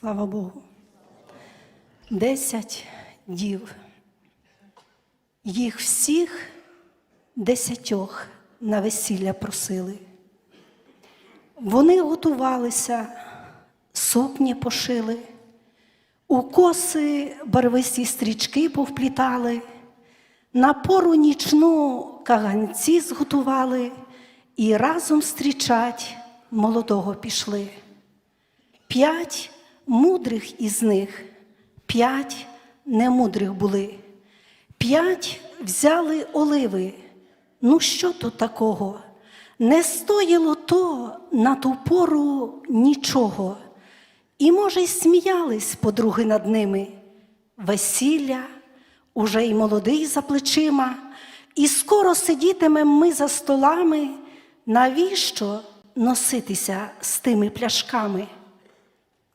Слава Богу. Десять дів. Їх всіх десятьох на весілля просили. Вони готувалися, сукні пошили, у коси барвисті стрічки повплітали, на пору нічну каганці зготували і разом стрічать молодого пішли. П'ять мудрих із них, п'ять немудрих були. П'ять взяли оливи. Ну що тут такого? Не стоїло то на ту пору нічого. І, може, й сміялись подруги над ними. Весілля, уже й молодий за плечима, і скоро сидітимем ми за столами. Навіщо носитися з тими пляшками?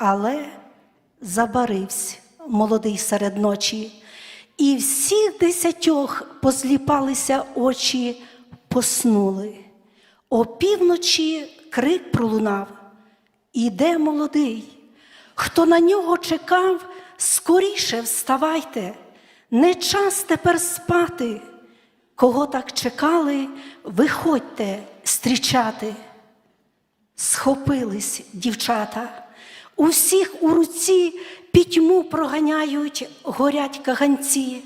Але забарився молодий серед ночі, і всіх десятьох позліпалися очі, поснули. Опівночі крик пролунав. Іде молодий. Хто на нього чекав, скоріше вставайте, не час тепер спати. Кого так чекали, виходьте стрічати. Схопились дівчата, усіх у руці пітьму проганяють, горять каганці,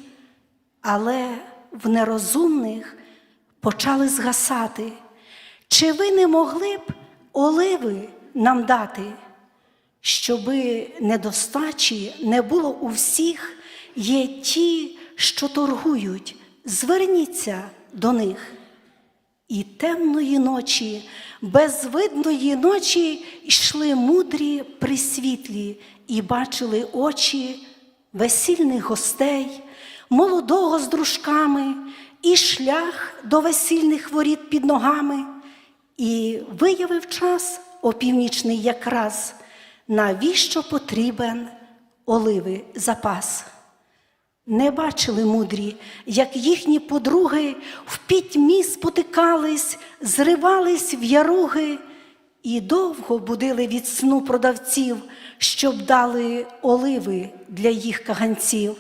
але в нерозумних почали згасати. Чи ви не могли б оливи нам дати, щоби недостачі не було у всіх, є ті, що торгують, зверніться до них. І темної ночі, безвидної ночі йшли мудрі присвітлі і бачили очі весільних гостей, молодого з дружками, і шлях до весільних воріт під ногами, і виявив час опівнічний якраз, навіщо потрібен оливи запас. Не бачили мудрі, як їхні подруги в пітьмі спотикались, зривались в яруги і довго будили від сну продавців, щоб дали оливи для їх каганців.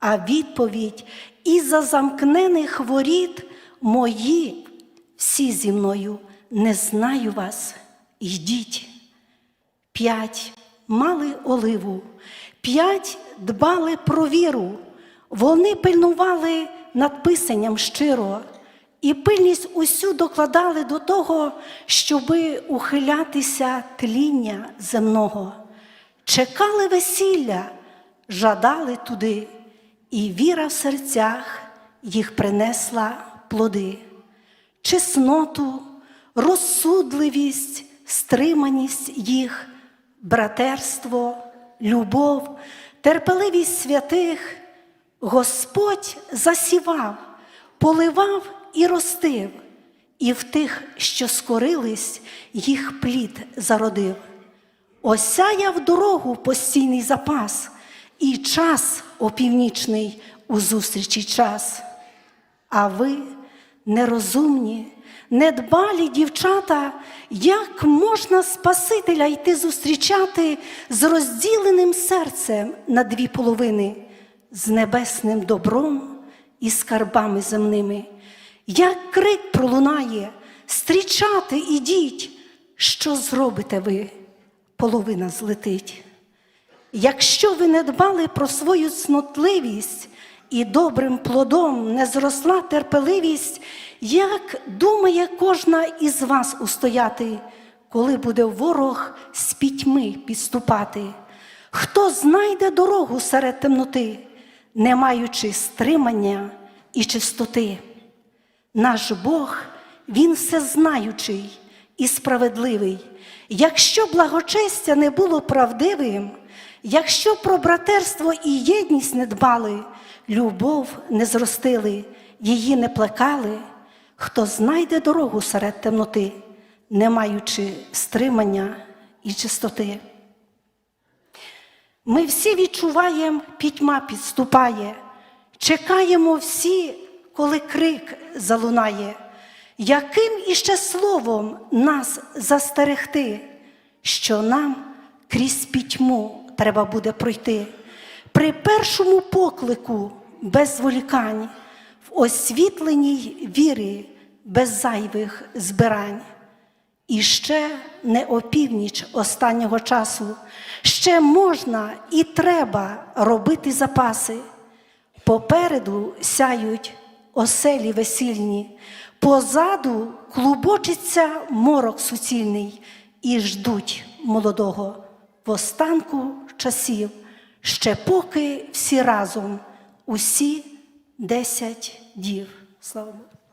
А відповідь із-за замкнених воріт мої всі зі мною не знаю вас, йдіть. П'ять мали оливу, п'ять дбали про віру, вони пильнували над писанням щиро, і пильність усю докладали до того, щоби ухилятися тління земного. Чекали весілля, жадали туди, і віра в серцях їх принесла плоди, чесноту, розсудливість, стриманість їх, братерство, любов, терпеливість святих, Господь засівав, поливав і ростив, і в тих, що скорились, їх плід зародив. Осяяв дорогу постійний запас, і час опівнічний у зустрічі час. А ви, нерозумні, недбалі дівчата, як можна Спасителя йти зустрічати з розділеним серцем на дві половини, з небесним добром і скарбами земними? Як крик пролунає, стрічати ідіть, що зробите ви? Половина злетить. Якщо ви не дбали про свою цнотливість і добрим плодом не зросла терпеливість, як думає кожна із вас устояти, коли буде ворог з пітьми підступати? Хто знайде дорогу серед темноти, не маючи стримання і чистоти? Наш Бог, Він всезнаючий і справедливий. Якщо благочестя не було правдивим, якщо про братерство і єдність не дбали, любов не зростили, її не плекали, хто знайде дорогу серед темноти, не маючи стримання і чистоти. Ми всі відчуваємо, пітьма підступає, чекаємо всі, коли крик залунає, яким іще словом нас застерегти, що нам крізь пітьму треба буде пройти. При першому поклику без зволікань, в освітленій віри без зайвих збирань. І ще не опівніч останнього часу, ще можна і треба робити запаси. Попереду сяють оселі весільні, позаду клубочиться морок суцільний і ждуть молодого в останку часів, ще поки всі разом, усі десять дів. Слава Богу.